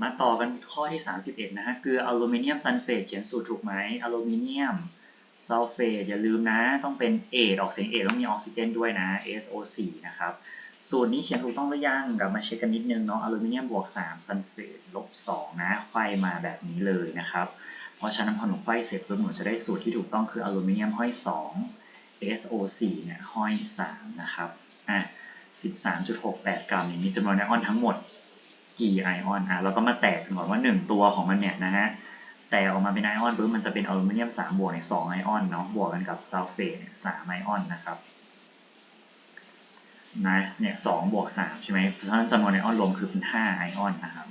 มาต่อกันข้อที่ 31 นะฮะเกลืออลูมิเนียมซัลเฟตเขียนสูตรถูกไหมอลูมิเนียมซัลเฟตอย่าลืมนะ ต้องเป็นเอทออกเสียงเอทต้องมีออกซิเจนด้วยนะ SO4 นะครับ สูตรนี้เขียนถูกต้องหรือยังกลับมาเช็คกันนิดนึงเนาะอลูมิเนียมบวก3ซัลเฟตลบ2นะไขว้มาแบบนี้เลยนะครับ เพราะฉะนั้นพอหนูไขว้เสร็จปุ๊บหนูจะได้สูตรที่ถูกต้องคืออลูมิเนียมห้อย 2 SO4 เนี่ยห้อย 3 นะครับอะ13.68 กรัมนี่มีจำนวนไอออนทั้งหมด กี่ไอออนอะเราก็มาแตกก่อนว่า 1 ตัวของมันเนี่ยนะฮะแตกออกมาเป็นไอออนปุ๊บมันจะเป็นอลูมิเนียม3บวกใน2ไอออนเนาะบวกกันกับซัลเฟตเนี่ย3ไอออนนะครับนะเนี่ย2บวก3ใช่ไหมเพราะฉะนั้นจำนวนไอออนรวมคือเป็น5ไอออนนะครับ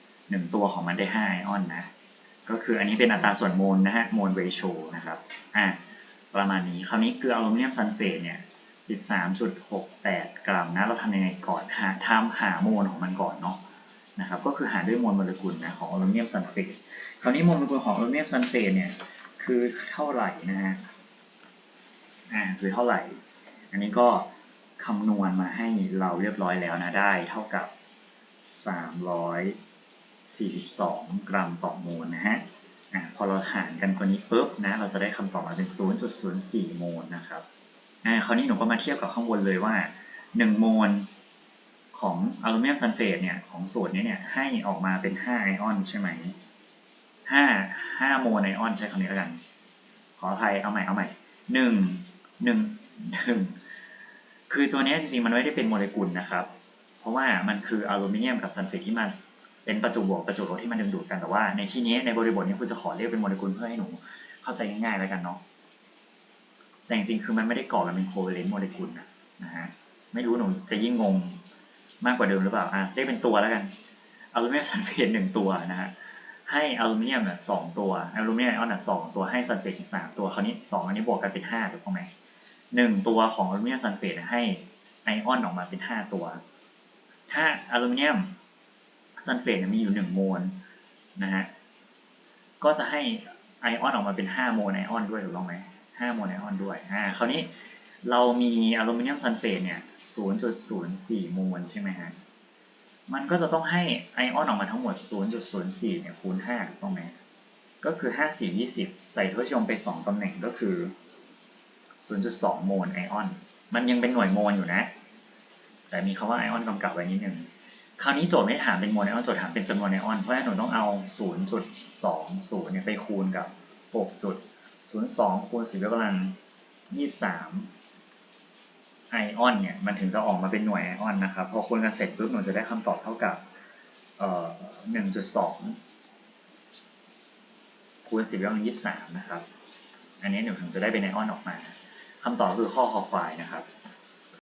1ตัวของมันได้5ไอออนนะก็คืออันนี้เป็นอัตราส่วนโมลนะฮะโมลเรโชนะครับอะประมาณนี้คราวนี้เกลืออลูมิเนียมซัลเฟตเนี่ย13.68 กรัมนะเราทำยังไงก่อนหาทำหาโมลของมันก่อนเนาะ นะครับก็คือหาด้วยมวลโมเลกุลนะของอลูมิเนียมซัลเฟตคราวนี้มวลโมเลกุลของอลูมิเนียมซัลเฟตเนี่ยคือเท่าไหร่นะฮะอ่าคือเท่าไหร่ อันนี้ก็คำนวณมาให้เราเรียบร้อยแล้วนะได้เท่ากับ 342 กรัมต่อโมลนะฮะอ่าพอเราหารกันตัวนี้ปุ๊บนะเราจะได้คำตอบมาเป็น 0.04 โมลนะครับอ่าคราวนี้หนูก็มาเทียบกับข้างบนเลยว่า 1 โมล ของอลูมิเนียมซัลเฟตเนี่ยของสูตรนี้เนี่ยให้ออกมาเป็น5ไอออนใช่ไหม5 5โมลไอออนใช้คำนี้แล้วกัน ขออภัยเอาใหม่เอาใหม่หนึ่งหนึ่งหนึ่งคือตัวนี้จริงๆมันไม่ได้เป็นโมเลกุลนะครับ เพราะว่ามันคืออลูมิเนียมกับซัลเฟตที่มันเป็นประจุบวกประจุลบที่มันดึงดูดกันแต่ว่าในที่นี้ในบริบทนี้คุณจะขอเรียกเป็นโมเลกุลเพื่อให้หนูเข้าใจง่ายๆแล้วกันเนาะแต่จริงๆคือมันไม่ได้ก่อกันเป็นโคเวเลนต์โมเลกุลนะนะฮะไม่รู้หนูจะยิ่งงง มากกว่าเดิมหรือเปล่าอะเรียกเป็นตัวแล้วกันอลูมิเนียมซัลเฟตหนึ่งตัวนะฮะให้อลูมิเนียมเนี่ยสองตัวอลูมิเนียมไอออนสองตัวให้ซัลเฟตอีกสามตัวคราวนี้สองอันนี้บวกกันเป็นห้าถูกต้องไหมหนึ่งตัวของอลูมิเนียมซัลเฟตให้ไอออนออกมาเป็นห้าตัว ถ้าอลูมิเนียมซัลเฟตมีอยู่หนึ่งโมลนะฮะก็จะให้ไอออนออกมาเป็นห้าโมลไอออนด้วยถูกต้องไหม5โมลไอออนด้วยอ่าคราวนี้ เรามีอลูมิเนียมซัลเฟตเนี่ย 0.04โมลใช่ไหมฮะ มันก็จะต้องให้ไอออนออกมาทั้งหมด 0.04 เนี่ยคูณ5ถูกต้องไหมก็คือ 5 4 20 ใส่ทศนิยมไป 2 ตำแหน่งก็คือ 0.2 โมลไอออน มันยังเป็นหน่วยโมลอยู่นะ แต่มีคำว่าไอออนกำกับไว้นิดนึง คราวนี้โจทย์ไม่ถามเป็นโมลไอออน โจทย์ถามเป็นจำนวนไอออน เพราะฉะนั้นหนูต้องเอา 0.20 เนี่ยไปคูณกับ 6. ศูนย์สองคูณสิบยกกำลังยี่สาม ไอออนเนี่ยมันถึงจะออกมาเป็นหน่วยไอออนนะครับ พอคูณกันเสร็จปุ๊บหนูจะได้คำตอบเท่ากับเอ่อหนึ่งจุดสองคูณสิบยกกำลังยี่สิบสามนะครับ อันนี้หนูถึงจะได้เป็นไอออนออกมาคำตอบคือข้อคอควายนะครับ